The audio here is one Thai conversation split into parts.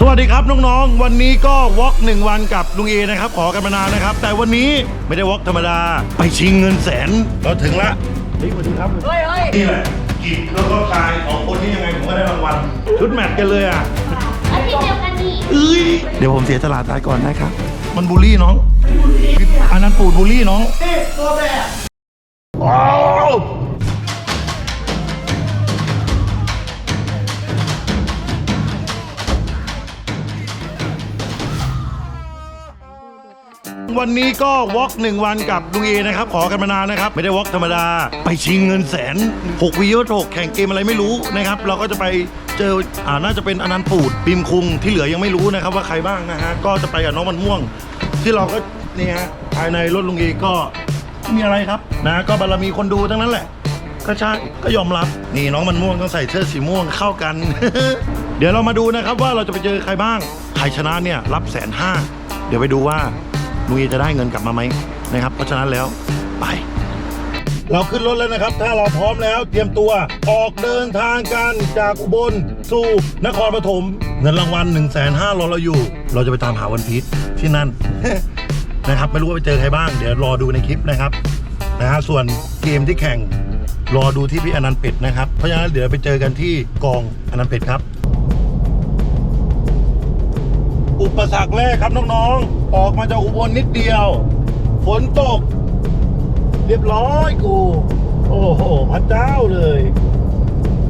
สวัสดีครับน้องๆ วันนี้ก็วอล์กหนึ่งวันกับลุงเอนะครับ ขอกันมานานนะครับ แต่วันนี้ไม่ได้วอล์กธรรมดา ไปชิงเงินแสนเราถึงละเฮ้ยสวัสดีครับเฮ้ยเฮ้ยนี่แหละกีดแล้วก็กายของคนนี้ยังไงผมก็ได้รางวัลชุดแมทกันเลยอะอาทิตย์เดียวกันนี้เอ้ยเดี๋ยวผมเสียตลาดตายก่อนนะครับ มันบูลลี่น้องอันนั้นปูดบูลลี่น้องตัวแบบ วันนี้ก็วอล์กหนึ่งวันกับลุงเอนะครับ ขอกันมานานนะครับ ไม่ได้วอล์กธรรมดา ไปชิงเงินแสน6วีโอโถกแข่งเกมอะไรไม่รู้นะครับ เราก็จะไปเจออ่าน่าจะเป็นอนันต์ปูดปิมคุงที่เหลือยังไม่รู้นะครับ ว่าใครบ้างนะฮะก็จะไปกับน้องมันม่วง ที่เราก็นี่ฮะภายในรถลุงเอก็ไม่มีอะไรครับนะก็บารมีคนดูทั้งนั้นแหละ ก็ใช่ก็ยอมรับนี่น้องมันม่วงต้องใส่เสื้อสีม่วงเข้ากัน เดี๋ยวเรามาดูนะครับว่าเราจะไปเจอใครบ้างใครชนะเนี่ยรับแสนห้าเดี๋ยวไปดูว่า ลุงเอจะได้เงินกลับมาไหมนะครับ เพราะฉะนั้นแล้วไป เราขึ้นรถแล้วนะครับ ถ้าเราพร้อมแล้วเตรียมตัวออกเดินทางกันจากอุบลสู่นครปฐมเงินรางวัล1นึ่งแสนห้ารอเราอยู่ เราจะไปตามหาวันพีชที่นั่น นะครับไม่รู้ว่าไปเจอใครบ้างเดี๋ยวรอดูในคลิปนะครับนะฮะส่วนเกมที่แข่งรอดูที่พี่อนันต์เป็ดนะครับ เพราะฉะนั้นเดี๋ยวไปเจอกันที่กองอนันต์เป็ดครับ อุปสรรคแรกครับน้องๆ ออกมาจากอุบลนิดเดียว ฝนตก เรียบร้อยกู โอ้โหพระเจ้าเลย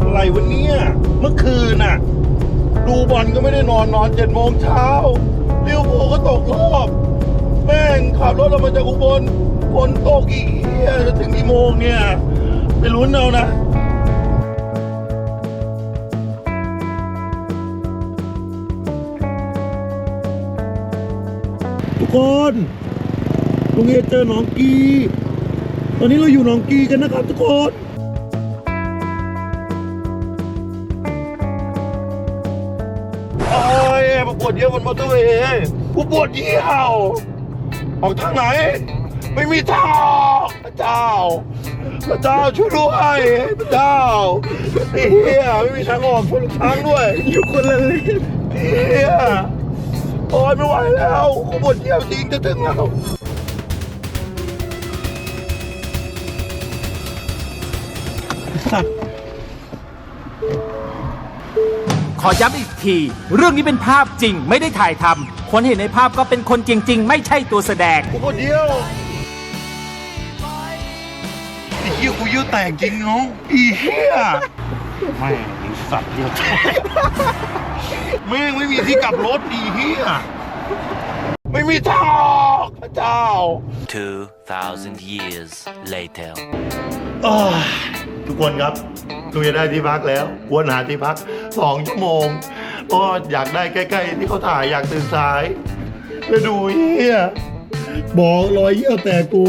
อะไรวันเนี้ยเมื่อคืนน่ะ ดูบอลก็ไม่ได้นอนนอนเจ็ดโมงเช้าเวอร์พูลก็ตกรอบแม่งขับรถเรามาจากอุบลฝนตกอีกเหี้ยจะถึงกี่โมงเนี่ย ไปลุ้นเอานะ กคนลุงเอเจอหนองกี ตอนนี้เราอยู่หนองกีกันนะครับทุกคนโอ้ยปวดเยี่ยวบนมอเตอร์เวย์กูปวดเยี่ยวออกทางไหน ไม่มีทางพระเจ้าพระเจ้าช่วยด้วยพระเจ้าเฮียไม่มีทางออกช่วยลูกช้างด้วย อยู่คนละเลนเฮีย อ้ยไม่ไหวแล้วกูปวดเยี่ยวจริงจะถึงแล้วขอย้ำอีกที เรื่องนี้เป็นภาพจริงไม่ได้ถ่ายทำคนเห็นในภาพก็เป็นคนจริง ๆ ไม่ใช่ตัวแสดงกูปวดเยี่ยวไอ้เหี้ยกูเยี่ยวแตกจริงน้องอีเหี้ยไม่ สัตว์เยี่ยวแตกแม่งไม่มีที่กลับรถอีเหี้ยไม่มีทางออกพระเจ้า 2,000 years later. อ้ายทุกคนครับลุงจะได้ที่พักแล้ววนหาที่พักสองชั่วโมงเพราะอยากได้ใกล้ ๆ ที่เขาถ่ายอยากตื่นสายแล้วดูเฮียบอกรอยเยี่ยวแตกกู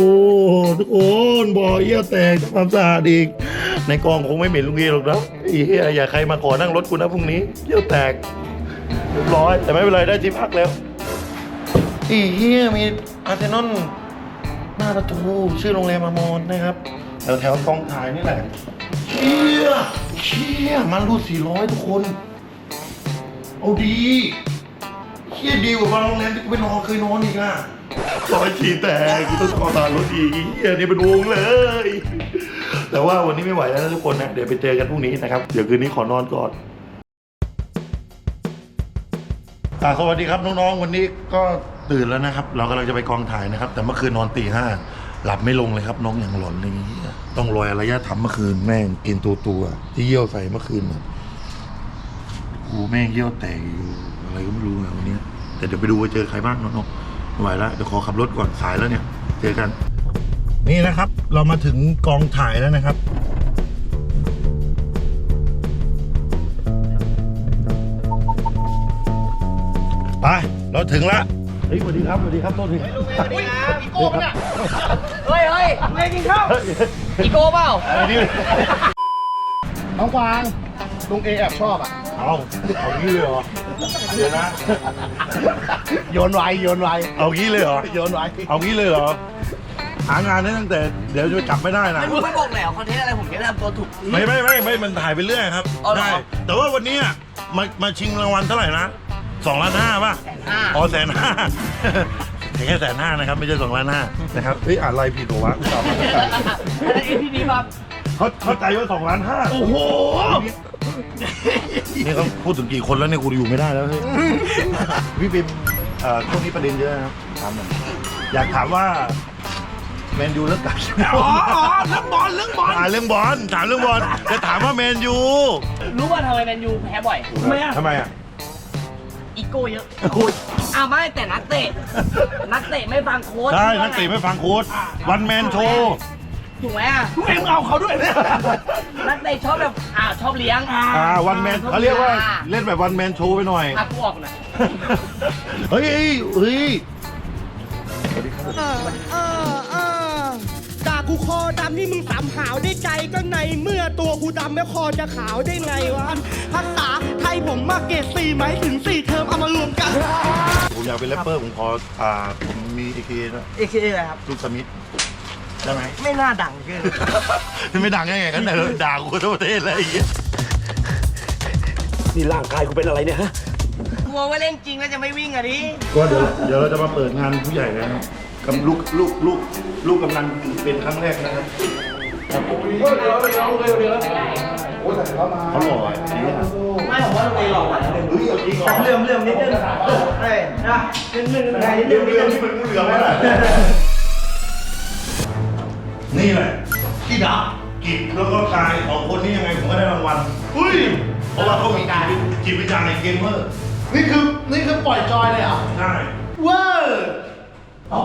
ทุกคนบอกเยี่ยวแตกทำความสะอาดอีก ในกองคงไม่เหม็นลุงเอหรอกนะไอีเฮียอย่าใครมาขอนั่งรถกูนะพรุ่งนี้เยี่ยวแตกเรียบร้อย แต่ไม่เป็นไรได้ที่พักแล้วไอีเฮียมีอาร์เซนอลหน้าประตูชื่อโรงแรมอามอนนะครับแถวแถวๆกองถ่ายนี่แหละเชี่ยเชี่ยมันรูดสี่ร้อยทุกคน เอาดีเชี่ยดีกว่าบางโรงแรมที่กูไปนอนเคยนอนอีกอะร้อยฉี่แต่กูต้องขอตารถอีกเชี่ยนี่เป็นวงเลย แต่ว่าวันนี้ไม่ไหวแล้วนะทุกคนนะเดี๋ยวไปเจอกันพรุ่งนี้นะครับเดี๋ยวคืนนี้ขอนอนก่อนอ่าสวัสดีครับน้องๆ วันนี้ก็ตื่นแล้วนะครับ เรากำลังจะไปกองถ่ายนะครับ แต่เมื่อคืนนอนตีห้าหลับไม่ลงเลยครับน้องอย่างหลอนอะไรอย่างเงี้ยต้องรอยอารยะทำเมื่อคืนแม่งกินตัวตัวๆที่เยี่ยวใส่เมื่อคืนน่ะกูแม่งเยี่ยวแตกอยู่อะไรก็ไม่รู้อะวันนี้ แต่เดี๋ยวไปดูว่าเจอใครบ้างน้องๆไม่ไหวแล้วเดี๋ยวขอขับรถก่อนสายแล้วเนี่ย เจอกัน นี่นะครับเรามาถึงกองถ่ายแล้วนะครับ ไป เราถึงละเฮ้ยสวัสดีครับสวัสดีครับโทษทีสวัสดีครับอีโก้เนี่ยเฮ้ยเฮ้ยไม่กินข้าวอีโก้เปล่าไอ้นี่น้องกวางลุงเอแอบชอบอะเอาเอางี้เลยเหรอเดี๋ยวนะโยนไวโยนไวเอางี้เลยเหรอโยนไวเอางี้เลยเหรอ หางานได้ตั้งแต่เดี๋ยวจะจับไม่ได้นะ ไม่รู้ไม่บอกแล้วคอนเทนต์อะไรผมจะทำตัวถูก ไม่ไม่ไม่ไม่มันถ่ายไปเรื่อยครับเอาเหรอ ได้แต่ว่าวันนี้อะมามาชิงรางวัลเท่าไหร่นะสองล้านห้าป่ะห้าอ๋อแสนห้าแค่แสนห้านะครับ ไม่ใช่สองล้านห้านะครับเฮ้ยอ่านอะไรผิดตัววะตอบมาไม่ทันอันนี้พี่ดีครับเขาเข้าใจว่าสองล้านห้าโอ้โหนี่เขาพูดถึงกี่คนแล้วเนี่ยกูอยู่ไม่ได้แล้วเฮ้ยพี่ปิมเอ่อช่วงนี้ประเด็นเยอะนะครับถามหน่อยอยากถามว่า แมนยูเลิกกับอ๋อเรื่องบอลเรื่องบอลเรื่องบอลถามเรื่องบอลจะถามว่าแมนยูรู้ว่าทำไมแมนยูแพ้บ่อยทำไมอะทำไมอะอีโก้เยอะอ้าวไม่แต่นักเตะนักเตะไม่ฟังโค้ชใช่นักเตะไม่ฟังโค้ชวันแมนโชว์ถูกไหมอะทุกเองเอาเขาด้วยนักเตะชอบแบบอ่าชอบเลี้ยงอ่าวันแมนเขาเรียกว่าเล่นแบบวันแมนโชว์ไปหน่อยอะกูออกหน่อยเฮ้ยเฮ้ยเออเออเออด่า กูคอดำนี่มึงสามหาวได้ใจก็ในเมื่อตัวกูดำแล้วคอจะขาวได้ไงวะภาษาไทยผมมาเกรดสี่ไหมถึงสี่เทอมเอามารวมกัน ผมอยากเป็นแรปเปอร์ผมขออ่าผมมีเอเคนะเอเคอะไรครับ ลูกสมิธได้ไหม ไม่น่าดังเกิน ไม่ดังยังไงกันเออด่ากูทั่วประเทศเลยไอ้เหี้ยกลัวว่าเล่นจริงแล้วจะไม่วิ่งอะดิ ก็เดี๋ยวเดี๋ยวเราจะมาเปิดงานผู้ใหญ่แล้วนะครับ กับลูกลูกลูกลูกกำลังเป็นครั้งแรกนะครับเขาหล่ออะจริงอะไม่ผมว่าลุงเอหล่อกว่านะเฮ้ยเอาจริงเหรอเลื่อมเลื่อมนิดนึงเอ้ยนะนิดนึงนิดนึงนิดเรื่องที่มันงูเหลือมนั่ะนี่แหละที่ดับกิจแล้วก็กายของคนนี้ยังไงผมก็ได้รางวัลเฮ้ยเพราะว่าเขามีการจิตวิจาณในเกมเมอร์นี่คือนี่คือปล่อยจอยเลยเหรอใช่ เวอร์ อ๋อ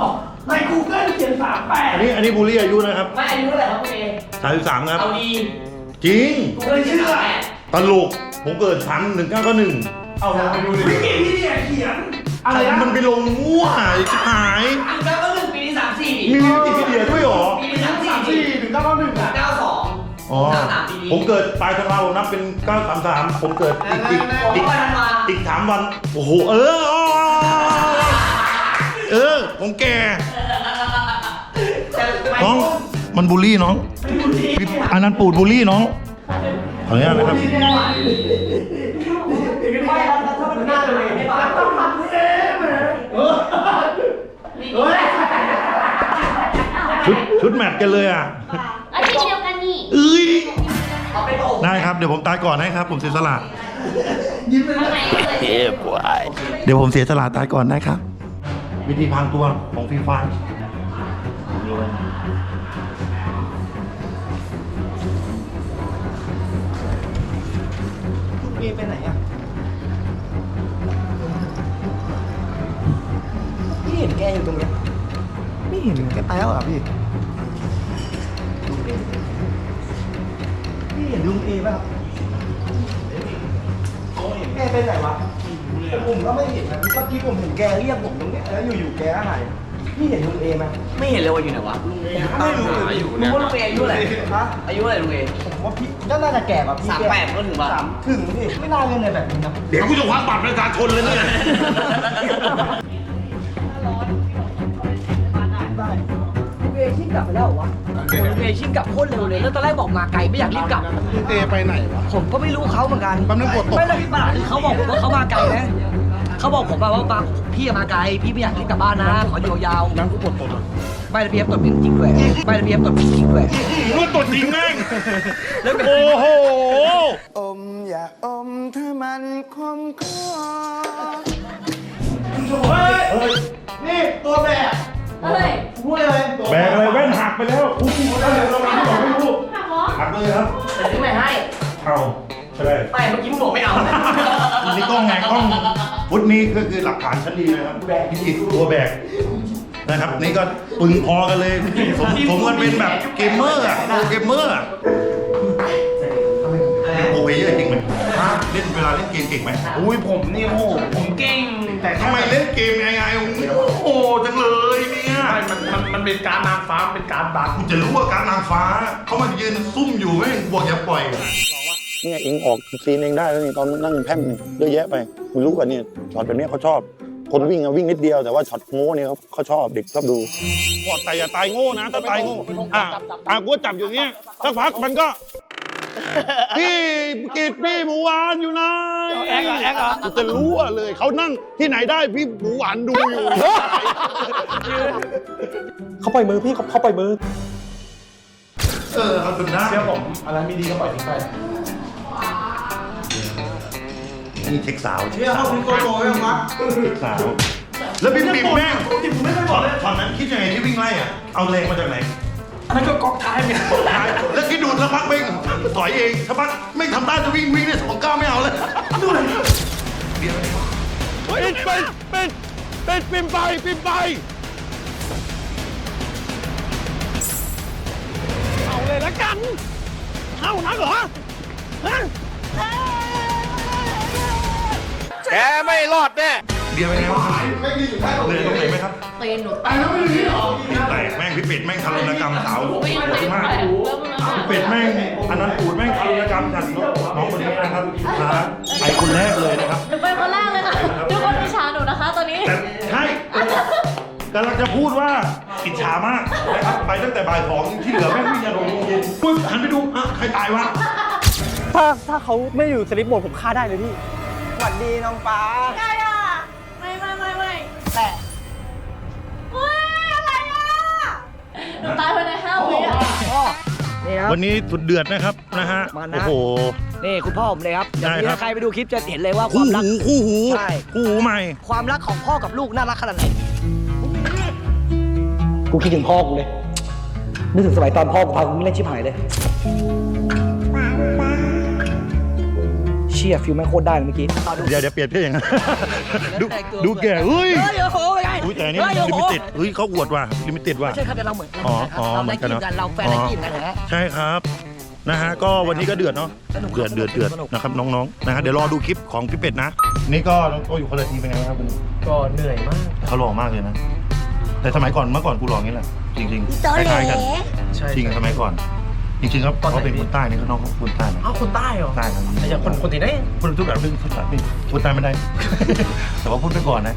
ในกูเกิลเขียนสามแปดอันนี้อันนี้บูลลี่อายุนะครับไม่อายุเท่าไหร่ครับคุณเอสามสิบสามครับ เอาดีจริง กูเกิลเขียนสามแปดตลก ผมเกิดทันหนึ่งเก้าก็หนึ่งเอาลองไปดูดิพี่พี่เนี่ยเขียนอะไรนะมันไปลงมั่วชิบหาย อันก็ก็หนึ่งปีนี้สามสี่มีวิกิพีเดียด้วยเหรอ ปีนี้สามสามสี่สี่ถึงเก้าเก้าหนึ่งอะเก้าสองอ๋อ สามสามปีนี้ผมเกิดปลายธันวาผมนับเป็น933ผมเกิดอีกอีกผมอีกก็ทันมาอีกสามวัน โอ้โห เออ เออผมแก่น้องมันบูลลี่น้องอันนั้นปูดบูลลี่น้องขออนุญาตนะครับไม่ครับถ้ามันน่าจะเลยไม่บาดชุดชุดแมทกันเลยอะอาทิตย์เดียวกันนี่เอ้ยเอาไปโอบได้ครับเดี๋ยวผมตายก่อนนะครับ ผมเสียสละข้างในเลย Yeah, boy. เดี๋ยวผมเสียสละตายก่อนนะครับ วิธีพรางตัวของฟรีไฟาร์เอไปไหนอะพี่เห็นแกอยู่ตรงเนี้ยไม่เห็นแกไปแล้วเหรอพี่พี่เห็นลุงเอป่ะครับแกไปไหนวะผมก็ไม่เห็นนะเมื่อกี้ผมเห็นแกเรียกผมตรงเนี้ย แล้วอยู่ๆแกก็หายพี่เห็นลุงเอไหมไม่เห็นเลยว่าอยู่ไหนวะลุงเอไม่รู้เลยลุงว่าลุงเออายุเท่าไหร่ฮะอายุเท่าไหร่ลุงเอผมว่าพี่ก็น่าจะแก่กว่าพี่สามแปดก็ถึงป่ะสามถึงพี่ไม่น่าเล่นเลยแบบนี้นะเดี๋ยวกูจะควักบัตรประชาชนเลยเนี่ยได้ลุงเอชิ่งกลับไปแล้วเหรอวะลุงเอชิ่งกลับโคตรเร็วเลยแล้วตอนแรกบอกมาไกลไม่อยากรีบกลับลุงเอไปไหนวะ ผมก็ไม่รู้เขาเหมือนกันแป๊บนึงกดตก ไม่แล้วพี่ประหลาดคือเขาบอกผมว่าเขามาไกลนะ เขาบอกผมว่าว่ามาพี่มาไกล พี่ไม่อยากรีบกลับบ้านนะ ขออยู่ยาวนั่งกูกดตกอะๆไม่แล้วพี่เอฟตดจริงๆด้วยไม่แล้วพี่เอฟตดจริงๆด้วยรู้ตัวจริงแม่งโอ้โห อมอย่าอมถ้ามันคมคอนี่ตัวแบบเฮ้ยพูดเลยแบกอะไรแว่นหักไปแล้วอู้หูอะไรเราไม่บอกไม่รู้ถามหมอหักเลยครับแต่ถึงไหนให้ เอาใช่ไหมไม่เมื่อกี้มึงบอกไม่เอา นี่กล้องไงกล้อง ฟุตนี้ก็คือหลักฐานชั้นดีนะครับพิจิตรตัวแบกนะครับ นี่ก็ปึงพอกันเลยผมผมมันเป็นแบบเกมเมอร์อะโปรเกมเมอร์อะโอ้ยเยอะจริงไหมเล่นเวลาเล่นเกมเก่งไหมอุ้ยผมนี่โอ้โหผมเก่งแต่ทำไมเล่นเกมยังไงโอ้โหจังเลยเนี่ยมันมันมันเป็นการนางฟ้ามันเป็นการบักคุณจะรู้ว่าการนางฟ้าเขามายืนซุ่มอยู่ไม่บอกอย่าปล่อย เนี่ยเองออกซีนเองได้แล้วนี่ตอนนั่งแพร่มเยอะแยะไปไม่รู้กันเนี่ยช็อตแบบนี้เขาชอบ คนวิ่งอะวิ่งนิดเดียวแต่ว่าช็อตโง่เนี่ยเขาเขาชอบเด็กชอบดูกอดแต่อย่าตายโง่นะ ถ้าตายโง่อะอะกูจับอยู่เนี้ยสักพักมันก็ พี่กิตพี่หมูหวานอยู่ไหนแอ๊กแอ๊กกูจะรู้อะเลยเขานั่งที่ไหนได้พี่หมูหวานดูอยู่ เขาปล่อยมือพี่เขาเขาปล่อยมือ เออเอาเป็นได้เชื่อผมอะไรไม่ดีก็ปล่อยทิ้งไป นี่เช็คสาวเชื่อเขาคุณโกโก้ยังวะเช็คสาว แล้วปิ๊มปิ๊มแม่งช็อตช็อตนั้นคิดยังไงที่วิ่งไล่อะเอาแรงมาจากไหน อันนั้นก็ก๊อกท้ายเนี่ยแล้วคิดดูสักพักไม่งถอยเองสักพักไม่ทำได้จะวิ่งวิ่งเนี่ยสองก้าวไม่เอาเลยดูเลยเป็นเป็นเป็นเป็นปิมไปปิมไปเอาเลยละกันเอานักเหรอฮะ แกไม่รอดแน่ เดียวเป็นไงวะไม่ดีอยู่เหนื่อยตรงไหนไหมครับตีนหนูแตกแล้วไม่รู้หรอพี่แตกแม่งพี่เป็ดแม่งทารุณกรรมสาวไม่โหรู้ดมากแตกแล้วมันพี่เป็ดแม่งอันนั้นปูดแม่งทารุณกรรมจัดน้องคนนี้นะครับนะไปคนแรกเลยนะครับ หนูเป็นคนแรกเลยค่ะทุกคนอิจฉาหนูนะคะตอนนี้ แต่ใช่กำลังจะพูดว่าอิจฉามากนะครับไปตั้งแต่บ่ายสองที่เหลือแม่งวิ่งยันหกโมงเย็นปุ๊บหันไปดูอะใครตายวะ ถ้าถ้าเขาไม่อยู่สลิปโหมดผมฆ่าได้เลยพี่ส วัสดีน้องฟ้าใช่อะ ไม่ไม่ไม่ไม่แต่เฮ้ยอะไรอะหนูตายภายในห้าวิอะนี่ครับ วันนี้สุดเดือดนะครับนะฮะมานะ โอ้โห นี่คุณพ่อผมเลยครับได้เดี๋ยวนี้ครับ ถ้าใครไปดูคลิปจะเห็นเลยว่าคคู่วามรัก หูคู่หูใช่ คู่หูใหม่ ความรักของพ่อกับลูกน่ารักขนาดไหน กูคิดถึงพ่อกูเลย นึกถึงสมัยตอนพ่อกูพากูเล่นชิบหายเลยเชี่ยฟิลแม่งโคตรได้เลยเมื่อกี้ต่อดูเดี๋ยวเดี๋ยวเปลี่ยนเพลงดูแต่งตัวดูแก่เฮ้ยเฮ้ยโอ้โหเป็นไงอุ้ยแต่อันนี่เฮ้ยลิโอ้โหมิเต็ดเฮ้ยเขาอวดว่ะลิมิเต็ดว่ะไม่ใช่ครับแต่เราเหมือนอ๋อเราอ๋อเราเหมืไนอนกันกี้เนอะ กันเราแฟนไนกี้กันนะฮะ ใช่ครับนะฮะก็วันนี้ก็เดือดเนาะสนุกเดือดเดือดเดือดสนุกนะครับน้องๆนะฮะเดี๋ยวรอดูคลิปของพี่เป็ดนะ นี่ก็น้องโตอยู่คนละทีมเป็นไงบ้างครับวันนี้ก็เหนื่อยมาก เขาหล่อมากเลยนะ แต่สมัยก่อนเมื่อก่อนกูหล่ออย่างนี้แหละจริงๆคล้ายๆกันใช่จริงสมัยก่อน จริงๆครับตอนไหน เขาเป็นคนใต้นี่เขาน้องเขาคนใต้นะอ้าวคนใต้เหรอใต้ครับแต่อย่างคนคนที่ไหนคนทุกแบบเรื่องทุกแบบนี่พูดใต้ไม่ได้ แต่ว่าพูดไปก่อนนะ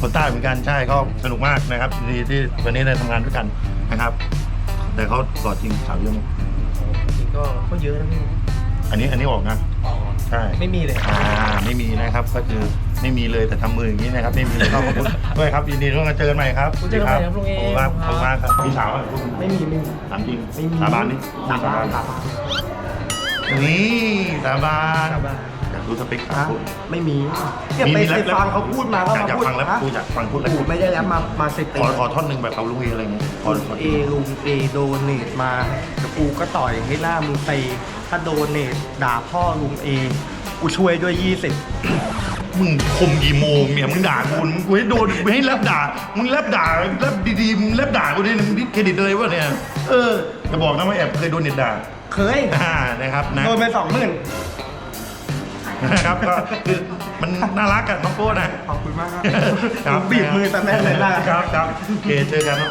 คนใต้เหมือนกันใช่ก็สนุกมากนะครับดีที่วันนี้ได้ทำงานด้วยกันนะครับ แต่เขาหล่อจริงสาวเยอะมากจริงก็ก็เยอะนะพี่อันนี้อันนี้ออกนะ ใช่ ไม่มีเลยอ่าไม่มีนะครับก็คือ ไม่มีเลยแต่ทำมืออย่างนี้นะครับไม่มีเลยก็ขอบคุณด้วยครับยินดีที่มาเจอกันใหม่ครับเจอกันใหม่ครับลุงเอ ขอบคุณมากขอบคุณมากครับพี่สาวอะไม่มีไม่มี ถามจริงไม่มี สาบานนี่สาบานสาบานนี่สาบานสาบาน อยากรู้สเปคสาวไม่มีอย่าไปไปฟังเขาพูดมาก็อยากมาอยากพูดฟังแล้วฮะกูอยากฟังพูดอะไรกูไม่ได้แล้วมามาสิบปีขอขอท่อนหนึ่งแบบเอาลุงเออะไรเงี้ยขอขอ เอลุงเอโดเนทมาแต่กูก็ต่อยให้หน้ามึงตีถ้าโดเนทด่าพ่อลุงเอกูช่วยด้วยยี่สิบ มึงคมกี่โมงเนี่ยมึงด่ากูมึงกูให้โดนกูให้แลบด่า มึงแลบด่าแลบดีๆมึงแลบด่ากูเนี่ยมึงดิสเครดิตอะไรวะเนี่ยเออจะบอกนะว่าแอบเคยโดนเน็ตด่าเคยอ่านะครับนะโดนไปสองหมื่นนะครับก็คือมันน่ารักกันน้องโก้นะขอบคุณมากครับครับบีบมือแต่แม่นเลยนะครับครับโอเคเจอกันครับ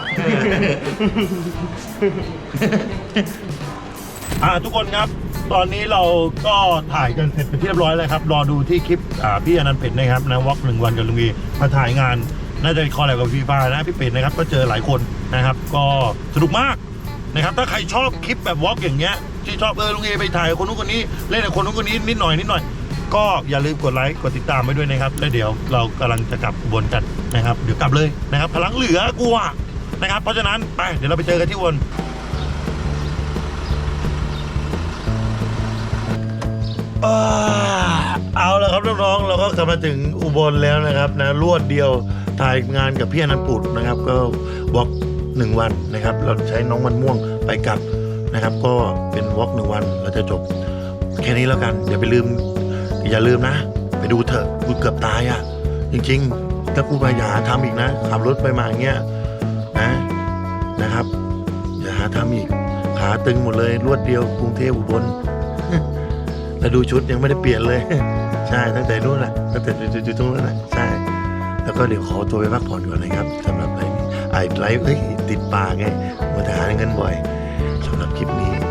อ่าทุกคนครับ ตอนนี้เราก็ถ่ายกันเสร็จเป็นที่เรียบร้อยแล้วครับ รอดูที่คลิปอ่าพี่อนันต์เป็ดนะครับนะวอล์กหนึ่งวันกับลุงวีมาถ่ายงาน น่าจะคอลแลบกับฟีฟ่านะพี่เป็ดนะครับ ก็เจอหลายคนนะครับ ก็สนุกมากนะครับ ถ้าใครชอบคลิปแบบวอล์กอย่างเงี้ยที่ชอบเออลุงเอไปถ่ายคนนู้นคนนี้เล่นกับคนนู้นคนนี้นิดหน่อยนิดหน่อยก็อย่าลืมกดไลค์กดติดตามไว้ด้วยนะครับ แล้วเดี๋ยวเรากำลังจะกลับอุบลกันนะครับ เดี๋ยวกลับเลยนะครับ พลังเหลือกลัวนะครับ เพราะฉะนั้นไปเดี๋ยวเราไปเจอกันที่อุบล เอาละครับน้องๆเราก็กลับมาถึงอุบลแล้วนะครับนะรวดเดียวถ่ายงานกับพี่อนันต์ปุตนะครับ ก็วอล์กหนึ่งวันนะครับ เราใช้น้องมันม่วงไปกลับนะครับ ก็เป็นวอล์กหนึ่งวันเราจะจบ แค่นี้แล้วกันอย่าไปลืม อย่าลืมนะ ไปดูเถอะกูเกือบตายอะ จริงๆถ้ากูมาอย่าหาทำอีกนะขับรถไปมาอย่างเงี้ยนะนะครับ อย่าหาทำอีกขาตึงหมดเลยรวดเดียวกรุงเทพอุบล แล้วดูชุดยังไม่ได้เปลี่ยนเลย ใช่ตั้งแต่นู้นแหละตั้งแต่อยู่ตรงนั้นแหละใช่ แล้วก็เดี๋ยวขอตัวไปพักผ่อนก่อนนะครับสำหรับไลฟ์ไอ้ไลฟ์เอ้ยติดปากไงมาแต่หาเงินบ่อยสำหรับคลิปนี้